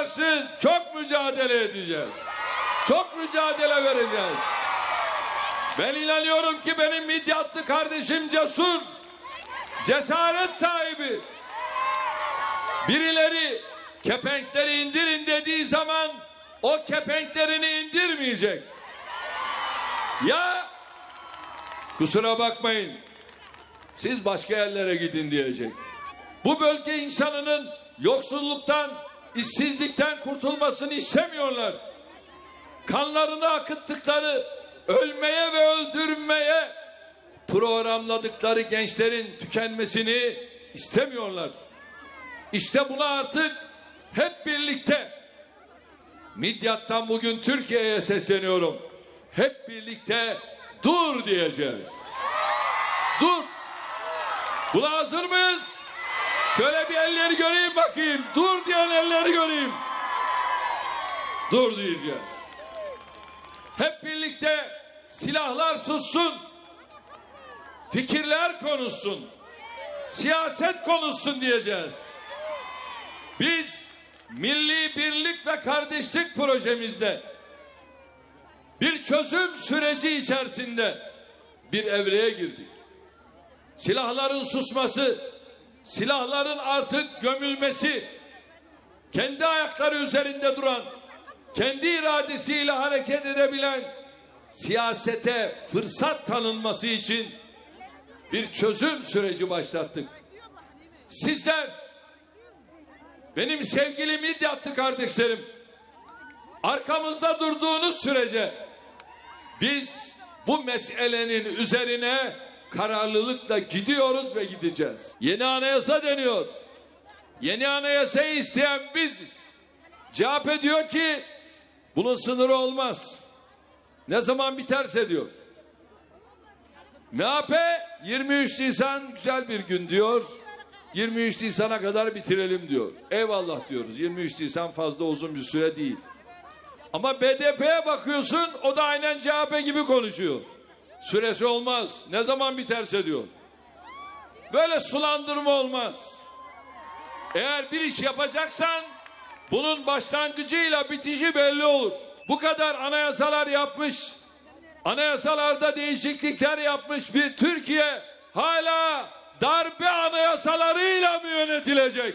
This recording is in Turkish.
karşı çok mücadele edeceğiz. Çok mücadele vereceğiz. Ben inanıyorum ki benim midyatlı kardeşim cesur, cesaret sahibi. Birileri kepenkleri indirin dediği zaman o kepenklerini indirmeyecek. Ya kusura bakmayın siz başka yerlere gidin diyecek. Bu bölge insanının yoksulluktan, işsizlikten kurtulmasını istemiyorlar. Kanlarını akıttıkları, ölmeye ve öldürmeye programladıkları gençlerin tükenmesini istemiyorlar. İşte buna artık hep birlikte Midyat'tan bugün Türkiye'ye sesleniyorum. Hep birlikte dur diyeceğiz. Dur. Buna hazır mıyız? Şöyle bir elleri göreyim bakayım. Dur diyen elleri göreyim. Dur diyeceğiz. Hep birlikte silahlar sussun. Fikirler konuşsun. Siyaset konuşsun diyeceğiz. Biz milli birlik ve kardeşlik projemizde bir çözüm süreci içerisinde bir evreye girdik. Silahların susması, silahların artık gömülmesi, kendi ayakları üzerinde duran, kendi iradesiyle hareket edebilen, siyasete fırsat tanınması için bir çözüm süreci başlattık. Sizler, benim sevgili Midyatlı kardeşlerim, arkamızda durduğunuz sürece biz bu meselenin üzerine kararlılıkla gidiyoruz ve gideceğiz. Yeni anayasa deniyor. Yeni anayasayı isteyen biziz. CHP diyor ki bunun sınırı olmaz. Ne zaman biterse diyor. MHP 23 Nisan güzel bir gün diyor. 23 Nisan'a kadar bitirelim diyor. Eyvallah diyoruz. 23 Nisan fazla uzun bir süre değil. Ama BDP'ye bakıyorsun o da aynen CHP gibi konuşuyor. Süresi olmaz. Ne zaman biterse diyor. Böyle sulandırma olmaz. Eğer bir iş yapacaksan bunun başlangıcıyla bitişi belli olur. Bu kadar anayasalar yapmış, anayasalarda değişiklikler yapmış bir Türkiye hala darbe anayasalarıyla mı yönetilecek?